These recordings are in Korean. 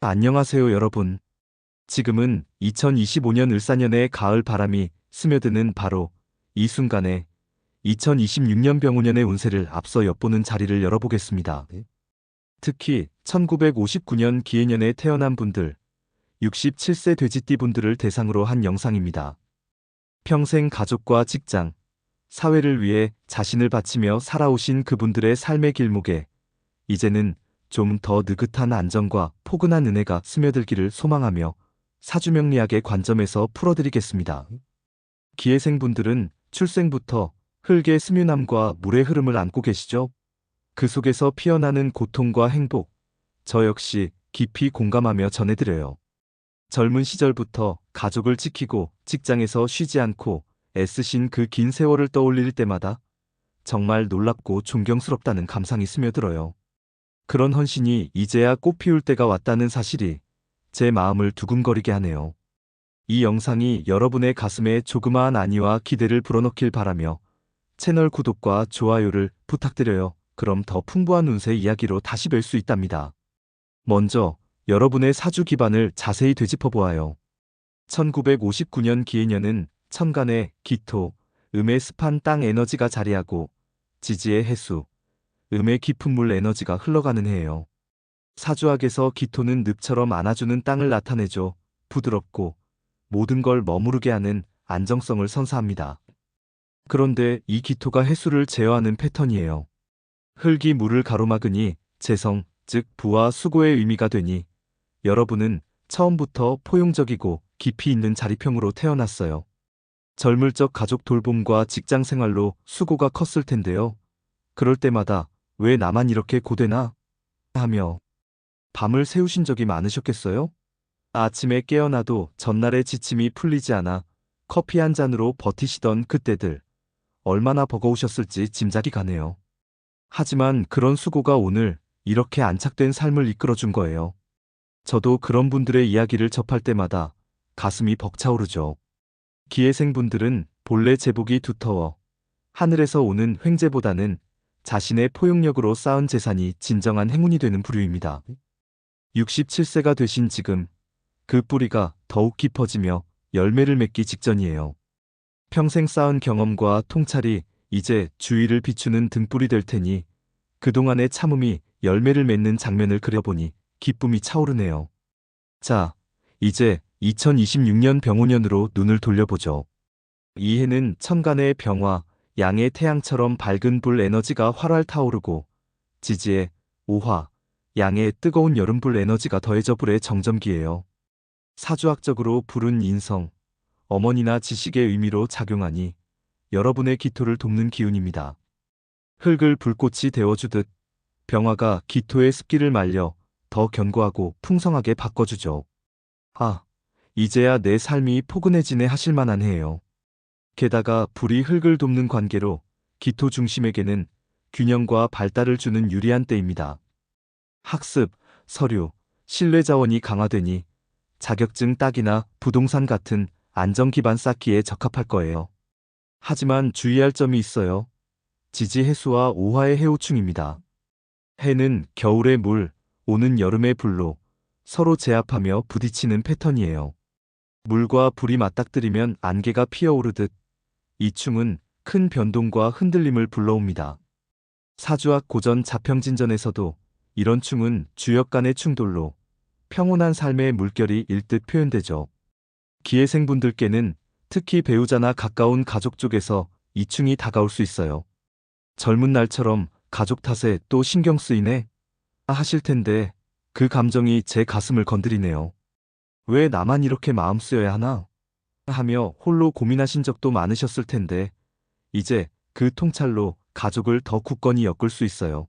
안녕하세요, 여러분. 지금은 2025년 을사년의 가을 바람이 스며드는 바로 이 순간에 2026년 병우년의 운세를 앞서 엿보는 자리를 열어보겠습니다. 특히 1959년 기해년에 태어난 분들, 67세 돼지띠 분들을 대상으로 한 영상입니다. 평생 가족과 직장, 사회를 위해 자신을 바치며 살아오신 그분들의 삶의 길목에 이제는 좀 더 느긋한 안정과 포근한 은혜가 스며들기를 소망하며 사주명리학의 관점에서 풀어드리겠습니다. 기회생분들은 출생부터 흙의 스뮤남과 물의 흐름을 안고 계시죠? 그 속에서 피어나는 고통과 행복, 저 역시 깊이 공감하며 전해드려요. 젊은 시절부터 가족을 지키고 직장에서 쉬지 않고 애쓰신 그 긴 세월을 떠올릴 때마다 정말 놀랍고 존경스럽다는 감상이 스며들어요. 그런 헌신이 이제야 꽃 피울 때가 왔다는 사실이 제 마음을 두근거리게 하네요. 이 영상이 여러분의 가슴에 조그마한 안위와 기대를 불어넣길 바라며 채널 구독과 좋아요를 부탁드려요. 그럼 더 풍부한 운세 이야기로 다시 뵐 수 있답니다. 먼저 여러분의 사주 기반을 자세히 되짚어 보아요. 1959년 기해년은 천간에 기토, 음의 습한 땅 에너지가 자리하고 지지의 해수, 음의 깊은 물 에너지가 흘러가는 해예요. 사주학에서 기토는 늪처럼 안아주는 땅을 나타내죠. 부드럽고 모든 걸 머무르게 하는 안정성을 선사합니다. 그런데 이 기토가 해수를 제어하는 패턴이에요. 흙이 물을 가로막으니 재성, 즉 부와 수고의 의미가 되니 여러분은 처음부터 포용적이고 깊이 있는 자리평으로 태어났어요. 젊을 적 가족 돌봄과 직장 생활로 수고가 컸을 텐데요. 그럴 때마다 왜 나만 이렇게 고되나? 하며 밤을 새우신 적이 많으셨겠어요? 아침에 깨어나도 전날의 지침이 풀리지 않아 커피 한 잔으로 버티시던 그때들 얼마나 버거우셨을지 짐작이 가네요. 하지만 그런 수고가 오늘 이렇게 안착된 삶을 이끌어준 거예요. 저도 그런 분들의 이야기를 접할 때마다 가슴이 벅차오르죠. 기회생분들은 본래 제복이 두터워 하늘에서 오는 횡재보다는 자신의 포용력으로 쌓은 재산이 진정한 행운이 되는 부류입니다. 67세가 되신 지금 그 뿌리가 더욱 깊어지며 열매를 맺기 직전이에요. 평생 쌓은 경험과 통찰이 이제 주위를 비추는 등불이 될 테니 그동안의 참음이 열매를 맺는 장면을 그려보니 기쁨이 차오르네요. 자, 이제 2026년 병오년으로 눈을 돌려보죠. 이 해는 천간의 병화, 양의 태양처럼 밝은 불 에너지가 활활 타오르고 지지의 오화, 양의 뜨거운 여름불 에너지가 더해져 불의 정점기예요. 사주학적으로 불은 인성, 어머니나 지식의 의미로 작용하니 여러분의 기토를 돕는 기운입니다. 흙을 불꽃이 데워주듯 병화가 기토의 습기를 말려 더 견고하고 풍성하게 바꿔주죠. 아, 이제야 내 삶이 포근해지네 하실 만한 해예요. 게다가 불이 흙을 돕는 관계로 기토 중심에게는 균형과 발달을 주는 유리한 때입니다. 학습, 서류, 신뢰 자원이 강화되니 자격증 따기나 부동산 같은 안정 기반 쌓기에 적합할 거예요. 하지만 주의할 점이 있어요. 지지 해수와 오화의 해오충입니다. 해는 겨울의 물, 오는 여름의 불로 서로 제압하며 부딪히는 패턴이에요. 물과 불이 맞닥뜨리면 안개가 피어오르듯 이 충은 큰 변동과 흔들림을 불러옵니다. 사주학 고전 자평진전에서도 이런 충은 주역 간의 충돌로 평온한 삶의 물결이 일듯 표현되죠. 기회생분들께는 특히 배우자나 가까운 가족 쪽에서 이 충이 다가올 수 있어요. 젊은 날처럼 가족 탓에 또 신경 쓰이네 하실 텐데 그 감정이 제 가슴을 건드리네요. 왜 나만 이렇게 마음 쓰여야 하나? 하며 홀로 고민하신 적도 많으셨을 텐데 이제 그 통찰로 가족을 더 굳건히 엮을 수 있어요.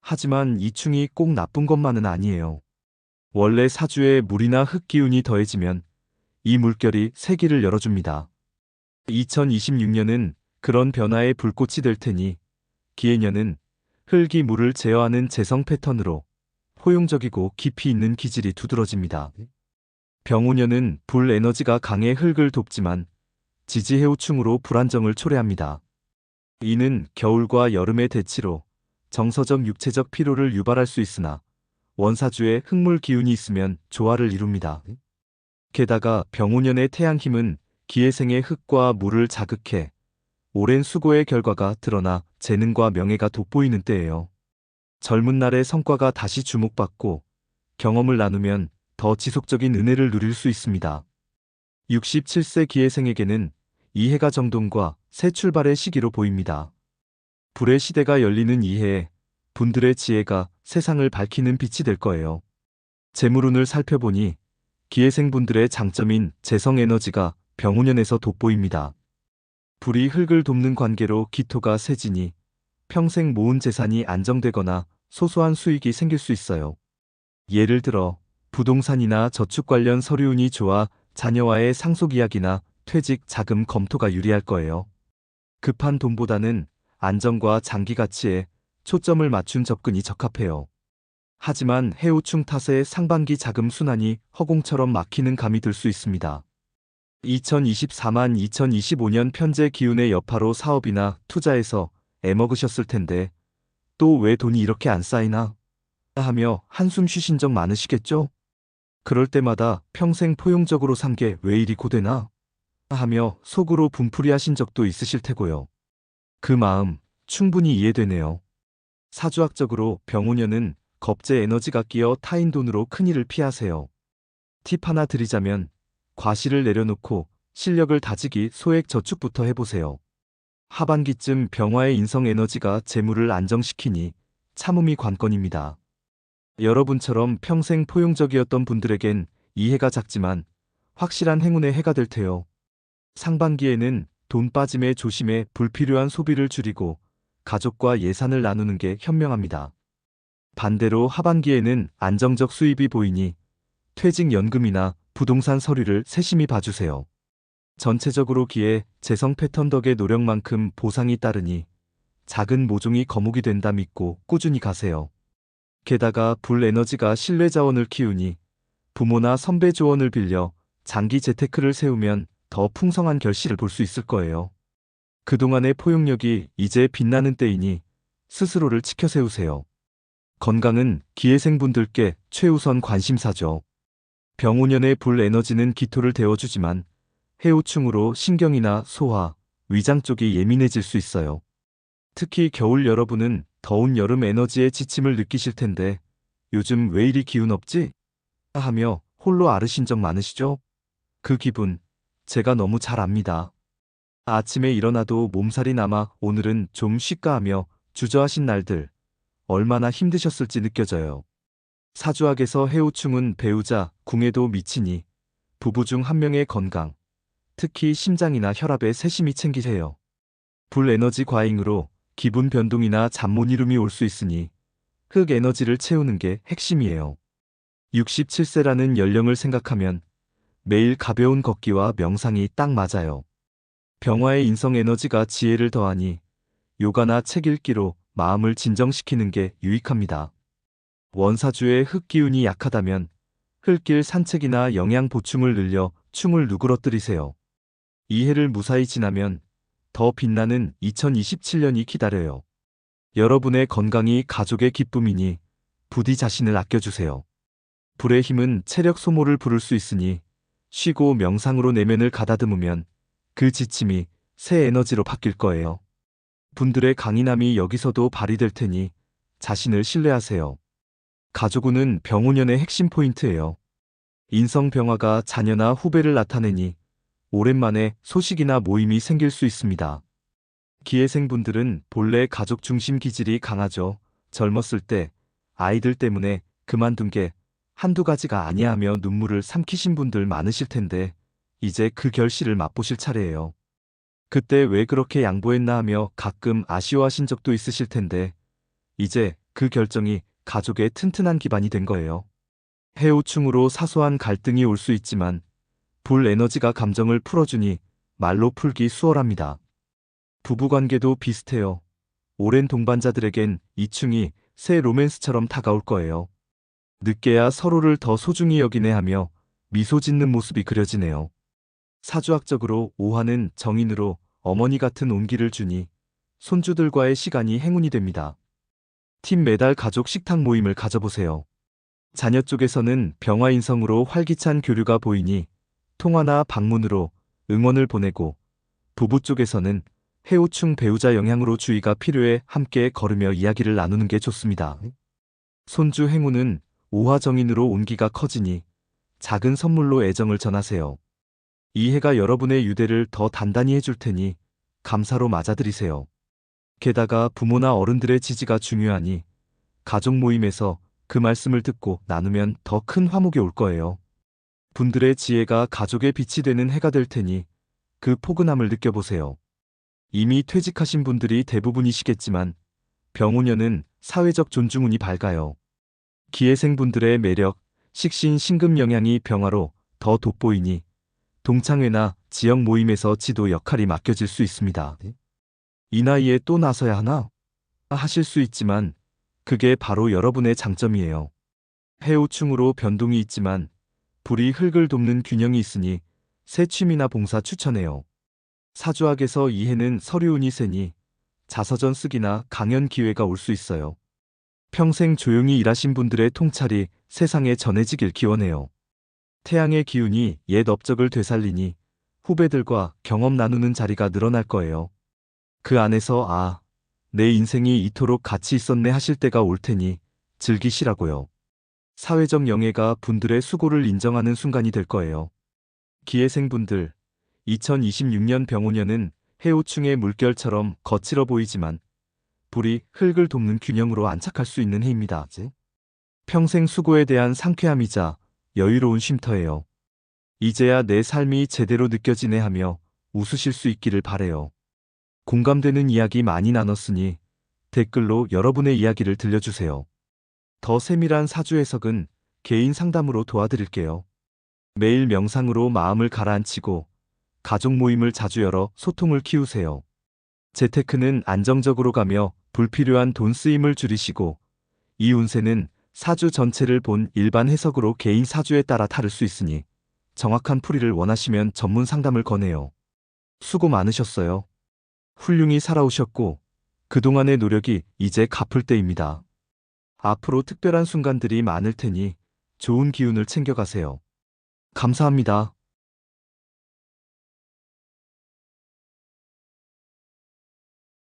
하지만 이 충이 꼭 나쁜 것만은 아니에요. 원래 사주에 물이나 흙 기운이 더해지면 이 물결이 세기를 열어줍니다. 2026년은 그런 변화의 불꽃이 될 테니 기해년은 흙이 물을 제어하는 재성 패턴으로 포용적이고 깊이 있는 기질이 두드러집니다. 병우년은 불 에너지가 강해 흙을 돕지만 지지해우충으로 불안정을 초래합니다. 이는 겨울과 여름의 대치로 정서적 육체적 피로를 유발할 수 있으나 원사주에 흑물 기운이 있으면 조화를 이룹니다. 게다가 병오년의 태양 힘은 기회생의 흙과 물을 자극해 오랜 수고의 결과가 드러나 재능과 명예가 돋보이는 때예요. 젊은 날의 성과가 다시 주목받고 경험을 나누면 더 지속적인 은혜를 누릴 수 있습니다. 67세 기회생에게는 이 해가 정돈과 새 출발의 시기로 보입니다. 불의 시대가 열리는 이 해에 분들의 지혜가 세상을 밝히는 빛이 될 거예요. 재물운을 살펴보니 기회생분들의 장점인 재성 에너지가 병운년에서 돋보입니다. 불이 흙을 돕는 관계로 기토가 세지니 평생 모은 재산이 안정되거나 소소한 수익이 생길 수 있어요. 예를 들어 부동산이나 저축 관련 서류운이 좋아 자녀와의 상속 이야기나 퇴직 자금 검토가 유리할 거예요. 급한 돈보다는 안정과 장기 가치에 초점을 맞춘 접근이 적합해요. 하지만 해우충 탓에 상반기 자금 순환이 허공처럼 막히는 감이 들 수 있습니다. 2024만 2025년 편제 기운의 여파로 사업이나 투자에서 애먹으셨을 텐데 또 왜 돈이 이렇게 안 쌓이나 하며 한숨 쉬신 적 많으시겠죠? 그럴 때마다 평생 포용적으로 산 게 왜 이리 고되나 하며 속으로 분풀이 하신 적도 있으실 테고요. 그 마음 충분히 이해되네요. 사주학적으로 병우년은 겁제 에너지가 끼어 타인 돈으로 큰일을 피하세요. 팁 하나 드리자면 과실을 내려놓고 실력을 다지기 소액 저축부터 해보세요. 하반기쯤 병화의 인성 에너지가 재물을 안정시키니 참음이 관건입니다. 여러분처럼 평생 포용적이었던 분들에겐 이 해가 작지만 확실한 행운의 해가 될 테요. 상반기에는 돈 빠짐에 조심해 불필요한 소비를 줄이고 가족과 예산을 나누는 게 현명합니다. 반대로 하반기에는 안정적 수입이 보이니 퇴직연금이나 부동산 서류를 세심히 봐주세요. 전체적으로 기에 재성 패턴 덕의 노력만큼 보상이 따르니 작은 모종이 거목이 된다 믿고 꾸준히 가세요. 게다가 불 에너지가 신뢰 자원을 키우니 부모나 선배 조언을 빌려 장기 재테크를 세우면 더 풍성한 결실을 볼 수 있을 거예요. 그동안의 포용력이 이제 빛나는 때이니 스스로를 지켜 세우세요. 건강은 기회생분들께 최우선 관심사죠. 병오년의 불 에너지는 기토를 데워주지만 해우충으로 신경이나 소화, 위장 쪽이 예민해질 수 있어요. 특히 겨울 여러분은 더운 여름 에너지의 지침을 느끼실 텐데 요즘 왜 이리 기운 없지? 하며 홀로 앓으신 적 많으시죠? 그 기분 제가 너무 잘 압니다. 아침에 일어나도 몸살이 남아 오늘은 좀 쉴까 하며 주저하신 날들 얼마나 힘드셨을지 느껴져요. 사주학에서 해우충은 배우자, 궁에도 미치니 부부 중 한 명의 건강, 특히 심장이나 혈압에 세심히 챙기세요. 불 에너지 과잉으로 기분 변동이나 잠 못 이룸이 올 수 있으니 흙 에너지를 채우는 게 핵심이에요. 67세라는 연령을 생각하면 매일 가벼운 걷기와 명상이 딱 맞아요. 병화의 인성 에너지가 지혜를 더하니 요가나 책 읽기로 마음을 진정시키는 게 유익합니다. 원사주의 흙 기운이 약하다면 흙길 산책이나 영양 보충을 늘려 충을 누그러뜨리세요. 이 해를 무사히 지나면 더 빛나는 2027년이 기다려요. 여러분의 건강이 가족의 기쁨이니 부디 자신을 아껴주세요. 불의 힘은 체력 소모를 부를 수 있으니 쉬고 명상으로 내면을 가다듬으면 그 지침이 새 에너지로 바뀔 거예요. 분들의 강인함이 여기서도 발휘될 테니 자신을 신뢰하세요. 가족운은 병운년의 핵심 포인트예요. 인성병화가 자녀나 후배를 나타내니 오랜만에 소식이나 모임이 생길 수 있습니다. 기회생분들은 본래 가족 중심 기질이 강하죠. 젊었을 때 아이들 때문에 그만둔 게 한두 가지가 아니야 하며 눈물을 삼키신 분들 많으실 텐데 이제 그 결실을 맛보실 차례예요. 그때 왜 그렇게 양보했나 하며 가끔 아쉬워하신 적도 있으실 텐데 이제 그 결정이 가족의 튼튼한 기반이 된 거예요. 해오충으로 사소한 갈등이 올 수 있지만 불 에너지가 감정을 풀어주니 말로 풀기 수월합니다. 부부관계도 비슷해요. 오랜 동반자들에겐 이충이 새 로맨스처럼 다가올 거예요. 늦게야 서로를 더 소중히 여기네 하며 미소 짓는 모습이 그려지네요. 사주학적으로 오화는 정인으로 어머니 같은 온기를 주니 손주들과의 시간이 행운이 됩니다. 팀 매달 가족 식탁 모임을 가져보세요. 자녀 쪽에서는 병화인성으로 활기찬 교류가 보이니 통화나 방문으로 응원을 보내고 부부 쪽에서는 해오충 배우자 영향으로 주의가 필요해 함께 걸으며 이야기를 나누는 게 좋습니다. 손주 행운은 오화정인으로 온기가 커지니 작은 선물로 애정을 전하세요. 이 해가 여러분의 유대를 더 단단히 해줄 테니 감사로 맞아들이세요. 게다가 부모나 어른들의 지지가 중요하니 가족 모임에서 그 말씀을 듣고 나누면 더 큰 화목이 올 거예요. 분들의 지혜가 가족의 빛이 되는 해가 될 테니 그 포근함을 느껴보세요. 이미 퇴직하신 분들이 대부분이시겠지만 병우년은 사회적 존중운이 밝아요. 기회생분들의 매력, 식신, 신금 영향이 병화로 더 돋보이니 동창회나 지역 모임에서 지도 역할이 맡겨질 수 있습니다. 이 나이에 또 나서야 하나? 하실 수 있지만 그게 바로 여러분의 장점이에요. 해오충으로 변동이 있지만 불이 흙을 돕는 균형이 있으니 새 취미나 봉사 추천해요. 사주학에서 이 해는 서류운이 세니 자서전 쓰기나 강연 기회가 올 수 있어요. 평생 조용히 일하신 분들의 통찰이 세상에 전해지길 기원해요. 태양의 기운이 옛 업적을 되살리니 후배들과 경험 나누는 자리가 늘어날 거예요. 그 안에서 아, 내 인생이 이토록 가치 있었네 하실 때가 올 테니 즐기시라고요. 사회적 영예가 분들의 수고를 인정하는 순간이 될 거예요. 기회생분들, 2026년 병오년은 해오충의 물결처럼 거칠어 보이지만 불이 흙을 돕는 균형으로 안착할 수 있는 해입니다. 평생 수고에 대한 상쾌함이자 여유로운 쉼터예요. 이제야 내 삶이 제대로 느껴지네 하며 웃으실 수 있기를 바래요. 공감되는 이야기 많이 나눴으니 댓글로 여러분의 이야기를 들려주세요. 더 세밀한 사주 해석은 개인 상담으로 도와드릴게요. 매일 명상으로 마음을 가라앉히고 가족 모임을 자주 열어 소통을 키우세요. 재테크는 안정적으로 가며 불필요한 돈 쓰임을 줄이시고 이 운세는 사주 전체를 본 일반 해석으로 개인 사주에 따라 다를 수 있으니 정확한 풀이를 원하시면 전문 상담을 권해요. 수고 많으셨어요. 훌륭히 살아오셨고 그동안의 노력이 이제 갚을 때입니다. 앞으로 특별한 순간들이 많을 테니 좋은 기운을 챙겨가세요. 감사합니다.